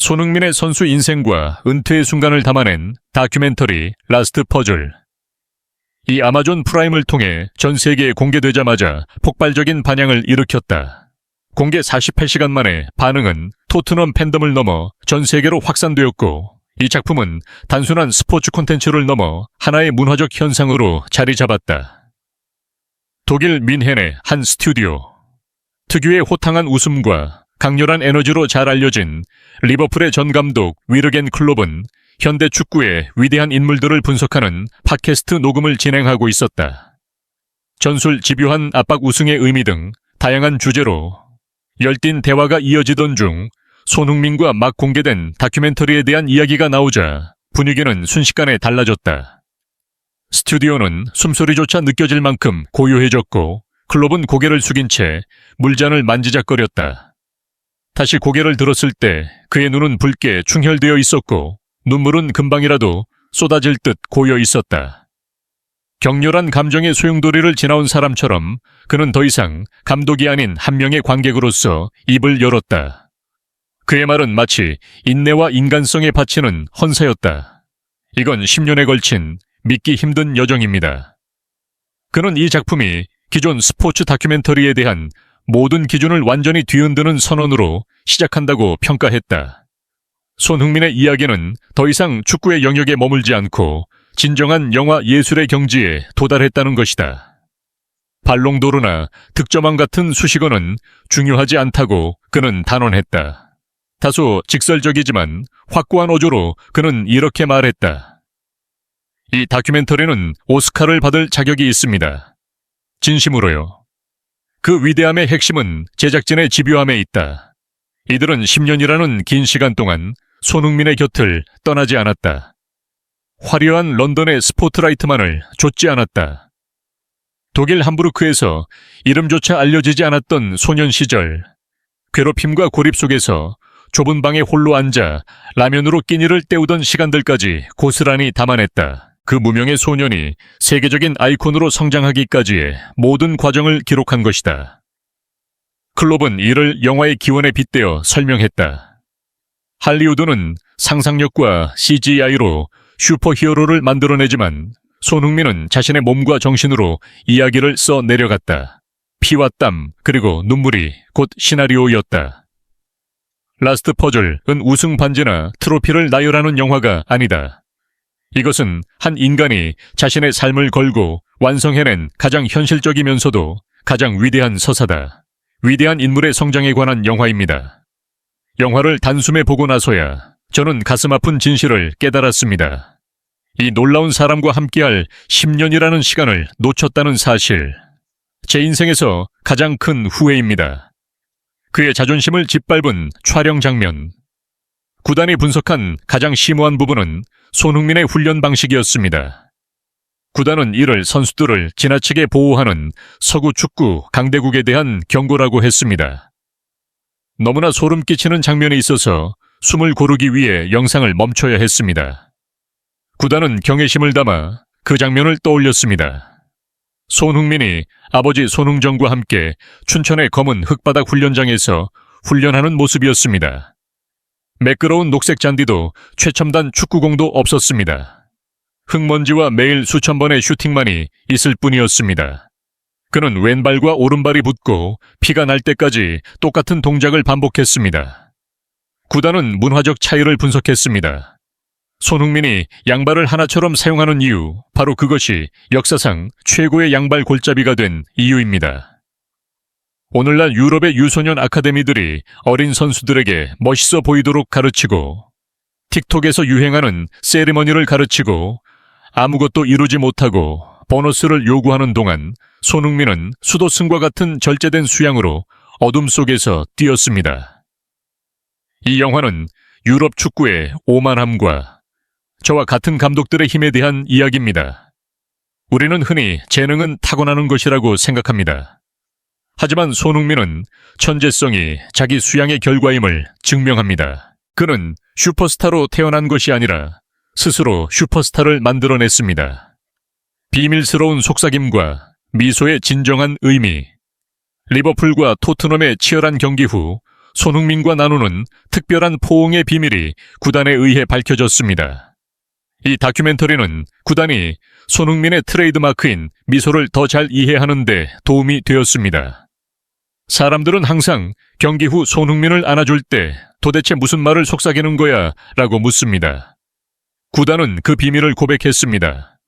손흥민의 선수 인생과 은퇴의 순간을 담아낸 다큐멘터리 라스트 퍼즐. 이 아마존 프라임을 통해 전 세계에 공개되자마자 폭발적인 반향을 일으켰다. 공개 48시간 만에 반응은 토트넘 팬덤을 넘어 전 세계로 확산되었고, 이 작품은 단순한 스포츠 콘텐츠를 넘어 하나의 문화적 현상으로 자리 잡았다. 독일 민헨의 한 스튜디오. 특유의 호탕한 웃음과 강렬한 에너지로 잘 알려진 리버풀의 전 감독 위르겐 클롭은 현대 축구의 위대한 인물들을 분석하는 팟캐스트 녹음을 진행하고 있었다. 전술 집요한 압박 우승의 의미 등 다양한 주제로 열띤 대화가 이어지던 중 손흥민과 막 공개된 다큐멘터리에 대한 이야기가 나오자 분위기는 순식간에 달라졌다. 스튜디오는 숨소리조차 느껴질 만큼 고요해졌고 클롭은 고개를 숙인 채 물잔을 만지작거렸다. 다시 고개를 들었을 때 그의 눈은 붉게 충혈되어 있었고 눈물은 금방이라도 쏟아질 듯 고여 있었다. 격렬한 감정의 소용돌이를 지나온 사람처럼 그는 더 이상 감독이 아닌 한 명의 관객으로서 입을 열었다. 그의 말은 마치 인내와 인간성에 바치는 헌사였다. 이건 10년에 걸친 믿기 힘든 여정입니다. 그는 이 작품이 기존 스포츠 다큐멘터리에 대한 모든 기준을 완전히 뒤흔드는 선언으로 시작한다고 평가했다. 손흥민의 이야기는 더 이상 축구의 영역에 머물지 않고 진정한 영화 예술의 경지에 도달했다는 것이다. 발롱도르나 득점왕 같은 수식어는 중요하지 않다고 그는 단언했다. 다소 직설적이지만 확고한 어조로 그는 이렇게 말했다. 이 다큐멘터리는 오스카를 받을 자격이 있습니다. 진심으로요. 그 위대함의 핵심은 제작진의 집요함에 있다. 이들은 10년이라는 긴 시간 동안 손흥민의 곁을 떠나지 않았다. 화려한 런던의 스포트라이트만을 좇지 않았다. 독일 함부르크에서 이름조차 알려지지 않았던 소년 시절, 괴롭힘과 고립 속에서 좁은 방에 홀로 앉아 라면으로 끼니를 때우던 시간들까지 고스란히 담아냈다. 그 무명의 소년이 세계적인 아이콘으로 성장하기까지의 모든 과정을 기록한 것이다. 클롭은 이를 영화의 기원에 빗대어 설명했다. 할리우드는 상상력과 CGI로 슈퍼히어로를 만들어내지만 손흥민은 자신의 몸과 정신으로 이야기를 써 내려갔다. 피와 땀, 그리고 눈물이 곧 시나리오였다. 라스트 퍼즐은 우승 반지나 트로피를 나열하는 영화가 아니다. 이것은 한 인간이 자신의 삶을 걸고 완성해낸 가장 현실적이면서도 가장 위대한 서사다. 위대한 인물의 성장에 관한 영화입니다. 영화를 단숨에 보고 나서야 저는 가슴 아픈 진실을 깨달았습니다. 이 놀라운 사람과 함께할 10년이라는 시간을 놓쳤다는 사실. 제 인생에서 가장 큰 후회입니다. 그의 자존심을 짓밟은 촬영 장면. 구단이 분석한 가장 심오한 부분은 손흥민의 훈련 방식이었습니다. 구단은 이를 선수들을 지나치게 보호하는 서구 축구 강대국에 대한 경고라고 했습니다. 너무나 소름 끼치는 장면이 있어서 숨을 고르기 위해 영상을 멈춰야 했습니다. 구단은 경외심을 담아 그 장면을 떠올렸습니다. 손흥민이 아버지 손흥정과 함께 춘천의 검은 흙바닥 훈련장에서 훈련하는 모습이었습니다. 매끄러운 녹색 잔디도 최첨단 축구공도 없었습니다. 흙먼지와 매일 수천 번의 슈팅만이 있을 뿐이었습니다. 그는 왼발과 오른발이 붙고 피가 날 때까지 똑같은 동작을 반복했습니다. 구단은 문화적 차이를 분석했습니다. 손흥민이 양발을 하나처럼 사용하는 이유, 바로 그것이 역사상 최고의 양발 골잡이가 된 이유입니다. 오늘날 유럽의 유소년 아카데미들이 어린 선수들에게 멋있어 보이도록 가르치고, 틱톡에서 유행하는 세리머니를 가르치고, 아무것도 이루지 못하고 보너스를 요구하는 동안 손흥민은 수도승과 같은 절제된 수양으로 어둠 속에서 뛰었습니다. 이 영화는 유럽 축구의 오만함과 저와 같은 감독들의 힘에 대한 이야기입니다. 우리는 흔히 재능은 타고나는 것이라고 생각합니다. 하지만 손흥민은 천재성이 자기 수양의 결과임을 증명합니다. 그는 슈퍼스타로 태어난 것이 아니라 스스로 슈퍼스타를 만들어냈습니다. 비밀스러운 속삭임과 미소의 진정한 의미. 리버풀과 토트넘의 치열한 경기 후 손흥민과 나누는 특별한 포옹의 비밀이 구단에 의해 밝혀졌습니다. 이 다큐멘터리는 구단이 손흥민의 트레이드마크인 미소를 더 잘 이해하는 데 도움이 되었습니다. 사람들은 항상 경기 후 손흥민을 안아줄 때 도대체 무슨 말을 속삭이는 거야? 라고 묻습니다. 구단은 그 비밀을 고백했습니다.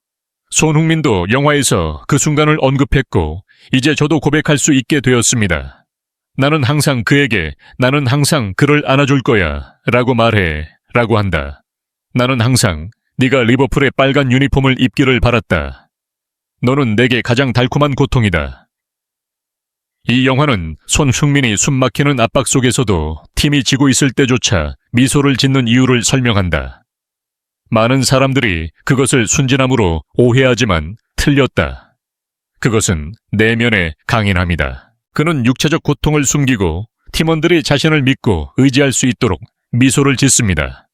손흥민도 영화에서 그 순간을 언급했고, 이제 저도 고백할 수 있게 되었습니다. 나는 항상 그에게 나는 항상 그를 안아줄 거야 라고 말해 라고 한다. 나는 항상 네가 리버풀의 빨간 유니폼을 입기를 바랐다. 너는 내게 가장 달콤한 고통이다. 이 영화는 손흥민이 숨막히는 압박 속에서도 팀이 지고 있을 때조차 미소를 짓는 이유를 설명한다. 많은 사람들이 그것을 순진함으로 오해하지만 틀렸다. 그것은 내면의 강인함이다. 그는 육체적 고통을 숨기고 팀원들이 자신을 믿고 의지할 수 있도록 미소를 짓습니다.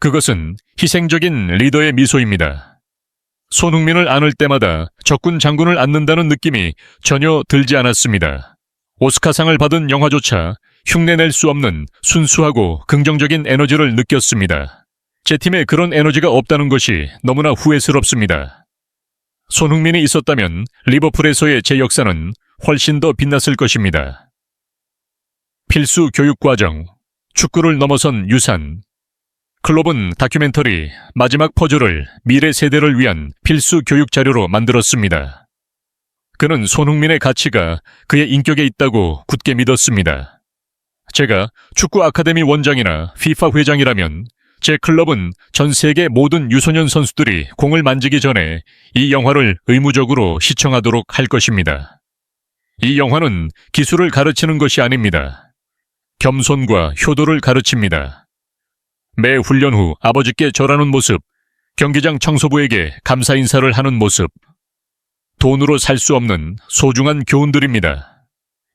그것은 희생적인 리더의 미소입니다. 손흥민을 안을 때마다 적군 장군을 안는다는 느낌이 전혀 들지 않았습니다. 오스카상을 받은 영화조차 흉내낼 수 없는 순수하고 긍정적인 에너지를 느꼈습니다. 제 팀에 그런 에너지가 없다는 것이 너무나 후회스럽습니다. 손흥민이 있었다면 리버풀에서의 제 역사는 훨씬 더 빛났을 것입니다. 필수 교육 과정, 축구를 넘어선 유산. 클럽은 다큐멘터리 마지막 퍼즐을 미래 세대를 위한 필수 교육 자료로 만들었습니다. 그는 손흥민의 가치가 그의 인격에 있다고 굳게 믿었습니다. 제가 축구 아카데미 원장이나 FIFA 회장이라면 제 클럽은 전 세계 모든 유소년 선수들이 공을 만지기 전에 이 영화를 의무적으로 시청하도록 할 것입니다. 이 영화는 기술을 가르치는 것이 아닙니다. 겸손과 효도를 가르칩니다. 매 훈련 후 아버지께 절하는 모습, 경기장 청소부에게 감사 인사를 하는 모습, 돈으로 살 수 없는 소중한 교훈들입니다.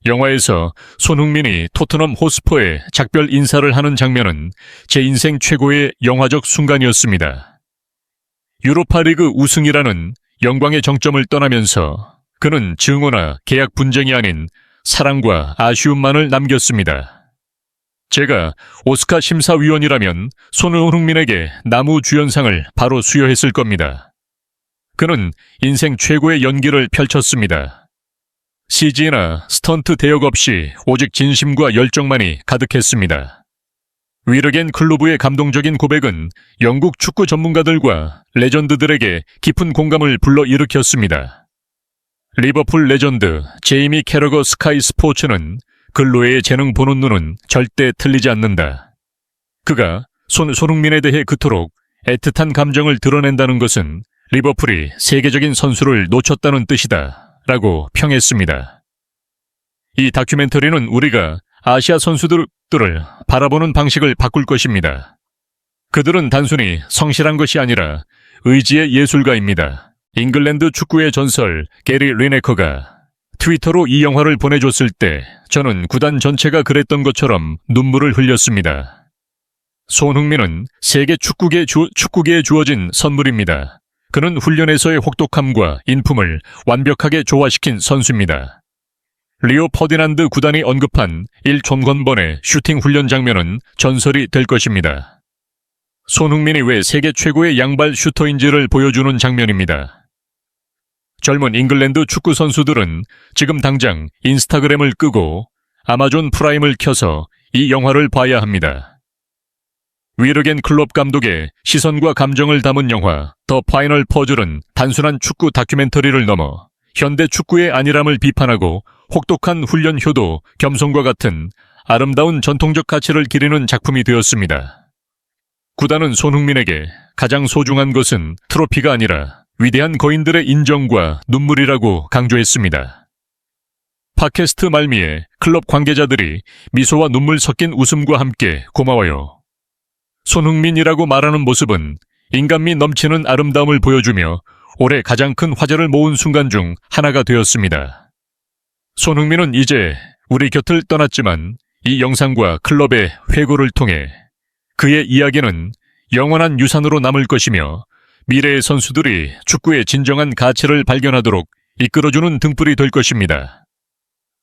영화에서 손흥민이 토트넘 호스퍼에 작별 인사를 하는 장면은 제 인생 최고의 영화적 순간이었습니다. 유로파 리그 우승이라는 영광의 정점을 떠나면서 그는 증오나 계약 분쟁이 아닌 사랑과 아쉬움만을 남겼습니다. 제가 오스카 심사위원이라면 손흥민에게 나무 주연상을 바로 수여했을 겁니다. 그는 인생 최고의 연기를 펼쳤습니다. CG나 스턴트 대역 없이 오직 진심과 열정만이 가득했습니다. 위르겐 클로브의 감동적인 고백은 영국 축구 전문가들과 레전드들에게 깊은 공감을 불러일으켰습니다. 리버풀 레전드 제이미 캐러거 스카이 스포츠는 근로의 재능 보는 눈은 절대 틀리지 않는다. 그가 손 손흥민에 대해 그토록 애틋한 감정을 드러낸다는 것은 리버풀이 세계적인 선수를 놓쳤다는 뜻이다. 라고 평했습니다. 이 다큐멘터리는 우리가 아시아 선수들을 바라보는 방식을 바꿀 것입니다. 그들은 단순히 성실한 것이 아니라 의지의 예술가입니다. 잉글랜드 축구의 전설 게리 리네커가 트위터로 이 영화를 보내줬을 때 저는 구단 전체가 그랬던 것처럼 눈물을 흘렸습니다. 손흥민은 세계 축구계 주, 축구계에 주어진 선물입니다. 그는 훈련에서의 혹독함과 인품을 완벽하게 조화시킨 선수입니다. 리오 퍼디난드 구단이 언급한 1총건번의 슈팅 훈련 장면은 전설이 될 것입니다. 손흥민이 왜 세계 최고의 양발 슈터인지를 보여주는 장면입니다. 젊은 잉글랜드 축구 선수들은 지금 당장 인스타그램을 끄고 아마존 프라임을 켜서 이 영화를 봐야 합니다. 위르겐 클롭 감독의 시선과 감정을 담은 영화 더 파이널 퍼즐은 단순한 축구 다큐멘터리를 넘어 현대 축구의 안일함을 비판하고 혹독한 훈련 효도, 겸손과 같은 아름다운 전통적 가치를 기리는 작품이 되었습니다. 구단은 손흥민에게 가장 소중한 것은 트로피가 아니라 위대한 거인들의 인정과 눈물이라고 강조했습니다. 팟캐스트 말미에 클럽 관계자들이 미소와 눈물 섞인 웃음과 함께 고마워요. 손흥민이라고 말하는 모습은 인간미 넘치는 아름다움을 보여주며 올해 가장 큰 화제를 모은 순간 중 하나가 되었습니다. 손흥민은 이제 우리 곁을 떠났지만 이 영상과 클럽의 회고를 통해 그의 이야기는 영원한 유산으로 남을 것이며 미래의 선수들이 축구의 진정한 가치를 발견하도록 이끌어주는 등불이 될 것입니다.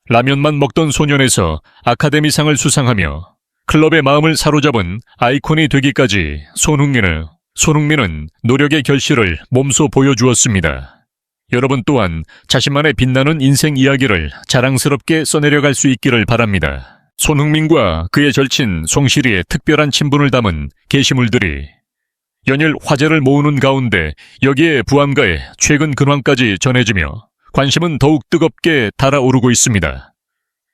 라면만 먹던 소년에서 아카데미상을 수상하며 클럽의 마음을 사로잡은 아이콘이 되기까지 손흥민을 손흥민은 노력의 결실을 몸소 보여주었습니다. 여러분 또한 자신만의 빛나는 인생 이야기를 자랑스럽게 써내려갈 수 있기를 바랍니다. 손흥민과 그의 절친 송시리의 특별한 친분을 담은 게시물들이 연일 화제를 모으는 가운데 여기에 부안가의 최근 근황까지 전해지며 관심은 더욱 뜨겁게 달아오르고 있습니다.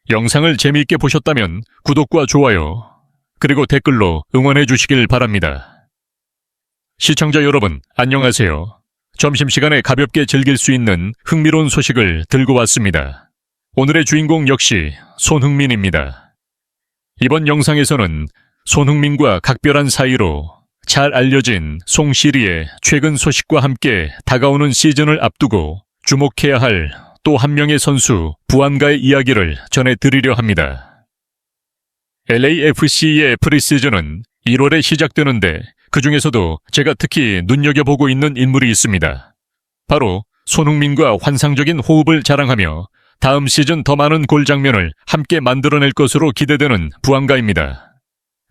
영상을 재미있게 보셨다면 구독과 좋아요, 그리고 댓글로 응원해 주시길 바랍니다. 시청자 여러분, 안녕하세요. 점심시간에 가볍게 즐길 수 있는 흥미로운 소식을 들고 왔습니다. 오늘의 주인공 역시 손흥민입니다. 이번 영상에서는 손흥민과 각별한 사이로 잘 알려진 송시리의 최근 소식과 함께 다가오는 시즌을 앞두고 주목해야 할 또 한 명의 선수 부안가의 이야기를 전해드리려 합니다. LAFC의 프리시즌은 1월에 시작되는데 그 중에서도 제가 특히 눈여겨보고 있는 인물이 있습니다. 바로 손흥민과 환상적인 호흡을 자랑하며 다음 시즌 더 많은 골 장면을 함께 만들어낼 것으로 기대되는 부안가입니다.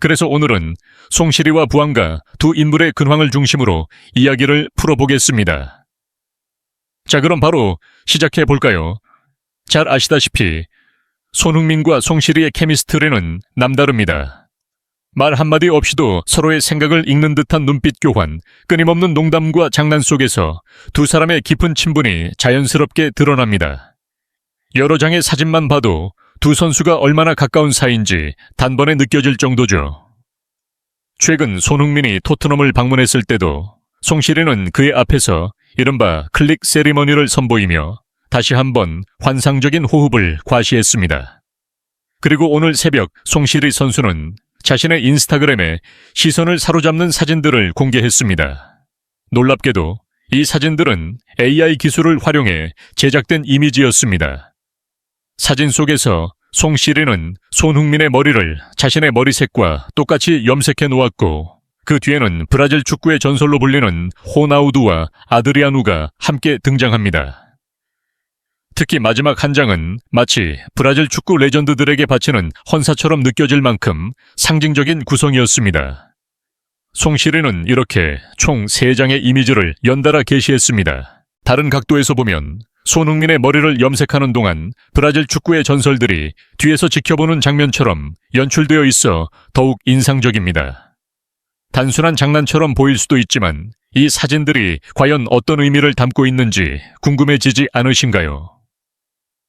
그래서 오늘은 송시리와 부안가 두 인물의 근황을 중심으로 이야기를 풀어보겠습니다. 자, 그럼 바로 시작해 볼까요? 잘 아시다시피 손흥민과 송시리의 케미스트리는 남다릅니다. 말 한마디 없이도 서로의 생각을 읽는 듯한 눈빛 교환, 끊임없는 농담과 장난 속에서 두 사람의 깊은 친분이 자연스럽게 드러납니다. 여러 장의 사진만 봐도 두 선수가 얼마나 가까운 사이인지 단번에 느껴질 정도죠. 최근 손흥민이 토트넘을 방문했을 때도 송시리는 그의 앞에서 이른바 클릭 세리머니를 선보이며 다시 한번 환상적인 호흡을 과시했습니다. 그리고 오늘 새벽 송시리 선수는 자신의 인스타그램에 시선을 사로잡는 사진들을 공개했습니다. 놀랍게도 이 사진들은 AI 기술을 활용해 제작된 이미지였습니다. 사진 속에서 송시리는 손흥민의 머리를 자신의 머리색과 똑같이 염색해 놓았고 그 뒤에는 브라질 축구의 전설로 불리는 호나우두와 아드리아누가 함께 등장합니다. 특히 마지막 한 장은 마치 브라질 축구 레전드들에게 바치는 헌사처럼 느껴질 만큼 상징적인 구성이었습니다. 송시리는 이렇게 총 3장의 이미지를 연달아 게시했습니다. 다른 각도에서 보면 손흥민의 머리를 염색하는 동안 브라질 축구의 전설들이 뒤에서 지켜보는 장면처럼 연출되어 있어 더욱 인상적입니다. 단순한 장난처럼 보일 수도 있지만 이 사진들이 과연 어떤 의미를 담고 있는지 궁금해지지 않으신가요?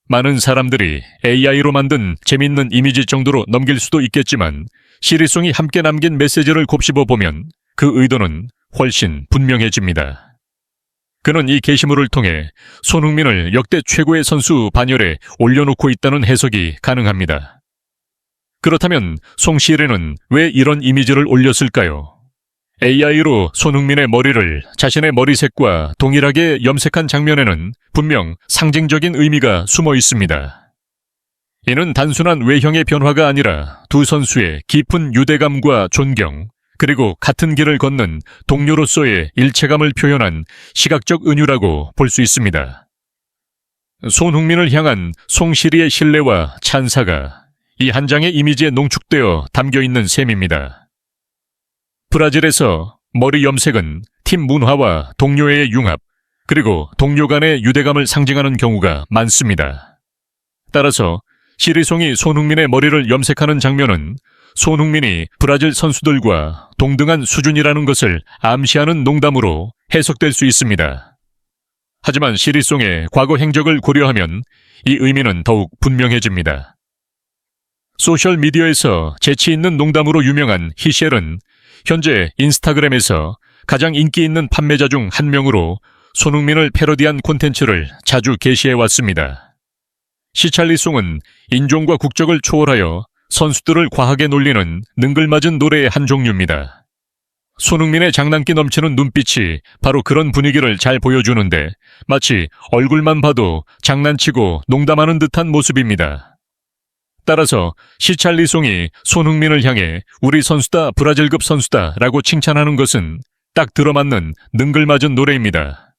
많은 사람들이 AI로 만든 재밌는 이미지 정도로 넘길 수도 있겠지만 시리송이 함께 남긴 메시지를 곱씹어 보면 그 의도는 훨씬 분명해집니다. 그는 이 게시물을 통해 손흥민을 역대 최고의 선수 반열에 올려놓고 있다는 해석이 가능합니다. 그렇다면 송시레는 왜 이런 이미지를 올렸을까요? AI로 손흥민의 머리를 자신의 머리색과 동일하게 염색한 장면에는 분명 상징적인 의미가 숨어 있습니다. 이는 단순한 외형의 변화가 아니라 두 선수의 깊은 유대감과 존경, 그리고 같은 길을 걷는 동료로서의 일체감을 표현한 시각적 은유라고 볼 수 있습니다. 손흥민을 향한 송시리의 신뢰와 찬사가 이 한 장의 이미지에 농축되어 담겨 있는 셈입니다. 브라질에서 머리 염색은 팀 문화와 동료의 융합, 그리고 동료 간의 유대감을 상징하는 경우가 많습니다. 따라서 시리송이 손흥민의 머리를 염색하는 장면은 손흥민이 브라질 선수들과 동등한 수준이라는 것을 암시하는 농담으로 해석될 수 있습니다. 하지만 시리송의 과거 행적을 고려하면 이 의미는 더욱 분명해집니다. 소셜미디어에서 재치 있는 농담으로 유명한 히셸은 현재 인스타그램에서 가장 인기 있는 판매자 중 한 명으로 손흥민을 패러디한 콘텐츠를 자주 게시해 왔습니다. 시찰리송은 인종과 국적을 초월하여 선수들을 과하게 놀리는 능글맞은 노래의 한 종류입니다. 손흥민의 장난기 넘치는 눈빛이 바로 그런 분위기를 잘 보여주는데 마치 얼굴만 봐도 장난치고 농담하는 듯한 모습입니다. 따라서 시찰리송이 손흥민을 향해 우리 선수다 브라질급 선수다 라고 칭찬하는 것은 딱 들어맞는 능글맞은 노래입니다.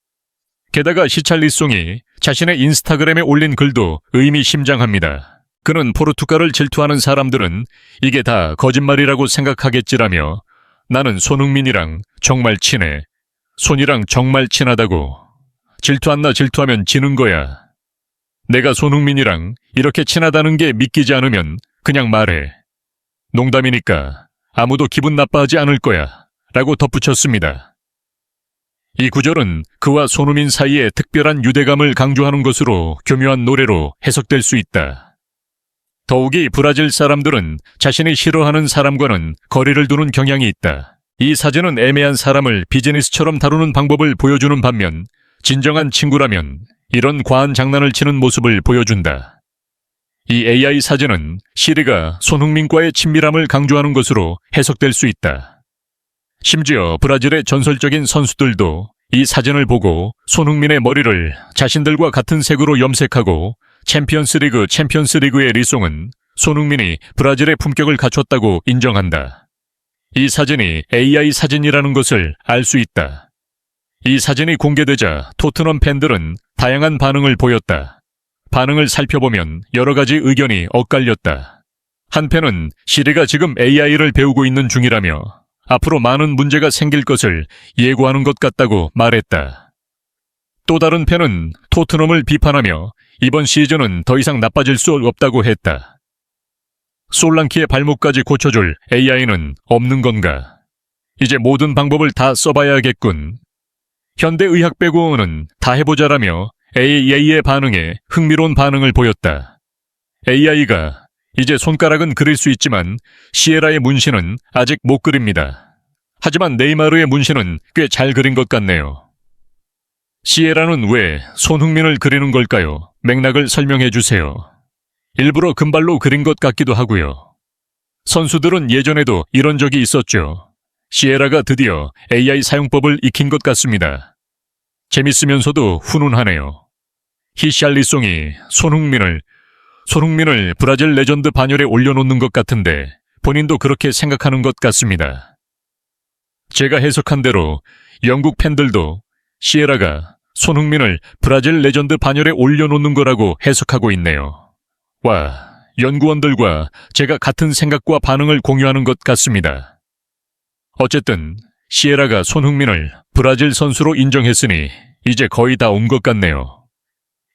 게다가 시찰리송이 자신의 인스타그램에 올린 글도 의미심장합니다. 그는 포르투갈을 질투하는 사람들은 이게 다 거짓말이라고 생각하겠지라며 나는 손흥민이랑 정말 친해. 손이랑 정말 친하다고. 질투한나 질투하면 지는 거야. 내가 손흥민이랑 이렇게 친하다는 게 믿기지 않으면 그냥 말해. 농담이니까 아무도 기분 나빠하지 않을 거야. 라고 덧붙였습니다. 이 구절은 그와 손흥민 사이의 특별한 유대감을 강조하는 것으로 교묘한 노래로 해석될 수 있다. 더욱이 브라질 사람들은 자신이 싫어하는 사람과는 거리를 두는 경향이 있다. 이 사진은 애매한 사람을 비즈니스처럼 다루는 방법을 보여주는 반면 진정한 친구라면 이런 과한 장난을 치는 모습을 보여준다. 이 AI 사진은 시리가 손흥민과의 친밀함을 강조하는 것으로 해석될 수 있다. 심지어 브라질의 전설적인 선수들도 이 사진을 보고 손흥민의 머리를 자신들과 같은 색으로 염색하고 챔피언스 리그 챔피언스 리그의 리송은 손흥민이 브라질의 품격을 갖췄다고 인정한다. 이 사진이 AI 사진이라는 것을 알 수 있다. 이 사진이 공개되자 토트넘 팬들은 다양한 반응을 보였다. 반응을 살펴보면 여러 가지 의견이 엇갈렸다. 한편은 시리가 지금 AI를 배우고 있는 중이라며 앞으로 많은 문제가 생길 것을 예고하는 것 같다고 말했다. 또 다른 팬은 토트넘을 비판하며 이번 시즌은 더 이상 나빠질 수 없다고 했다. 솔랑키의 발목까지 고쳐줄 AI는 없는 건가? 이제 모든 방법을 다 써봐야겠군. 현대의학배구원은 다 해보자라며 AI의 반응에 흥미로운 반응을 보였다. AI가 이제 손가락은 그릴 수 있지만 시에라의 문신은 아직 못 그립니다. 하지만 네이마르의 문신은 꽤 잘 그린 것 같네요. 시에라는 왜 손흥민을 그리는 걸까요? 맥락을 설명해 주세요. 일부러 금발로 그린 것 같기도 하고요. 선수들은 예전에도 이런 적이 있었죠. 시에라가 드디어 AI 사용법을 익힌 것 같습니다. 재밌으면서도 훈훈하네요. 히샬리송이 손흥민을 손흥민을 브라질 레전드 반열에 올려놓는 것 같은데 본인도 그렇게 생각하는 것 같습니다. 제가 해석한 대로 영국 팬들도 시에라가 손흥민을 브라질 레전드 반열에 올려놓는 거라고 해석하고 있네요. 와, 연구원들과 제가 같은 생각과 반응을 공유하는 것 같습니다. 어쨌든 시에라가 손흥민을 브라질 선수로 인정했으니 이제 거의 다 온 것 같네요.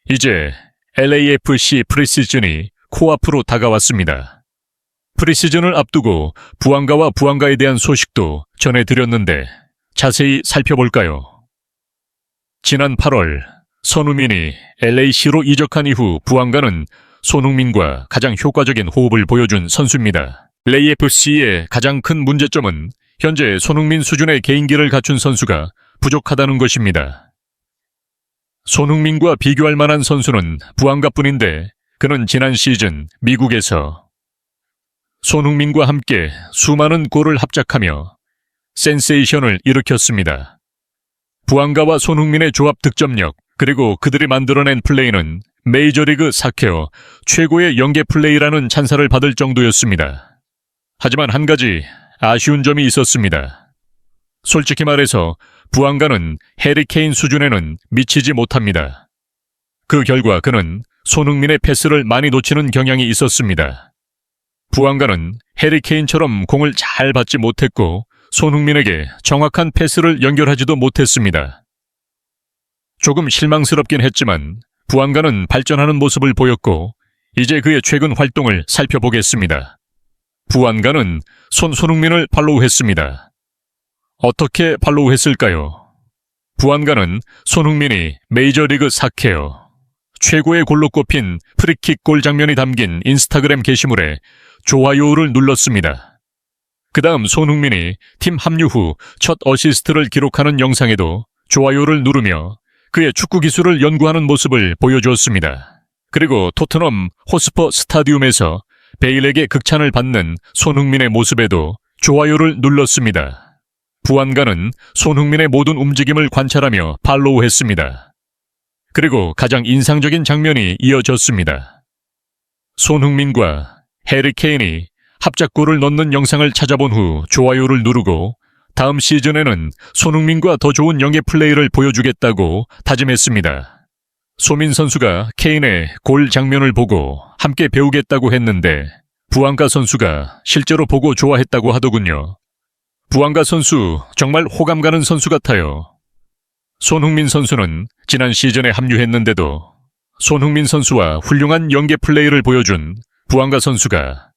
이제 LAFC 프리시즌이 코앞으로 다가왔습니다. 프리시즌을 앞두고 부안가와 부안가에 대한 소식도 전해드렸는데 자세히 살펴볼까요? 지난 8월 손흥민이 LAC로 이적한 이후 부안가는 손흥민과 가장 효과적인 호흡을 보여준 선수입니다. LAFC의 가장 큰 문제점은 현재 손흥민 수준의 개인기를 갖춘 선수가 부족하다는 것입니다. 손흥민과 비교할 만한 선수는 부안가뿐인데 그는 지난 시즌 미국에서 손흥민과 함께 수많은 골을 합작하며 센세이션을 일으켰습니다. 부안가와 손흥민의 조합 득점력 그리고 그들이 만들어낸 플레이는 메이저리그 사케어 최고의 연계 플레이라는 찬사를 받을 정도였습니다. 하지만 한 가지 아쉬운 점이 있었습니다. 솔직히 말해서 부안가는 해리케인 수준에는 미치지 못합니다. 그 결과 그는 손흥민의 패스를 많이 놓치는 경향이 있었습니다. 부안가는 해리케인처럼 공을 잘 받지 못했고 손흥민에게 정확한 패스를 연결하지도 못했습니다. 조금 실망스럽긴 했지만 부안가는 발전하는 모습을 보였고 이제 그의 최근 활동을 살펴보겠습니다. 부안가는 손 손흥민을 팔로우했습니다. 어떻게 팔로우했을까요? 부안가는 손흥민이 메이저리그 사케어 최고의 골로 꼽힌 프리킥 골 장면이 담긴 인스타그램 게시물에 좋아요를 눌렀습니다. 그 다음 손흥민이 팀 합류 후 첫 어시스트를 기록하는 영상에도 좋아요를 누르며 그의 축구 기술을 연구하는 모습을 보여주었습니다. 그리고 토트넘 호스퍼 스타디움에서 베일에게 극찬을 받는 손흥민의 모습에도 좋아요를 눌렀습니다. 부안가는 손흥민의 모든 움직임을 관찰하며 팔로우했습니다. 그리고 가장 인상적인 장면이 이어졌습니다. 손흥민과 해리 케인이 합작골을 넣는 영상을 찾아본 후 좋아요를 누르고 다음 시즌에는 손흥민과 더 좋은 영예 플레이를 보여주겠다고 다짐했습니다. 소민 선수가 케인의 골 장면을 보고 함께 배우겠다고 했는데 부안가 선수가 실제로 보고 좋아했다고 하더군요. 부안가 선수 정말 호감 가는 선수 같아요. 손흥민 선수는 지난 시즌에 합류했는데도 손흥민 선수와 훌륭한 연계 플레이를 보여준 부안가 선수가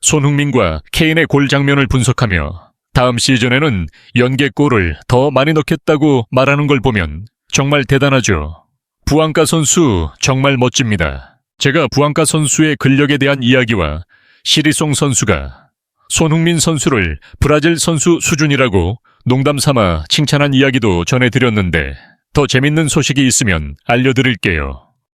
손흥민과 케인의 골 장면을 분석하며 다음 시즌에는 연계골을 더 많이 넣겠다고 말하는 걸 보면 정말 대단하죠. 부안가 선수 정말 멋집니다. 제가 부안가 선수의 근력에 대한 이야기와 시리송 선수가 손흥민 선수를 브라질 선수 수준이라고 농담 삼아 칭찬한 이야기도 전해드렸는데 더 재밌는 소식이 있으면 알려드릴게요.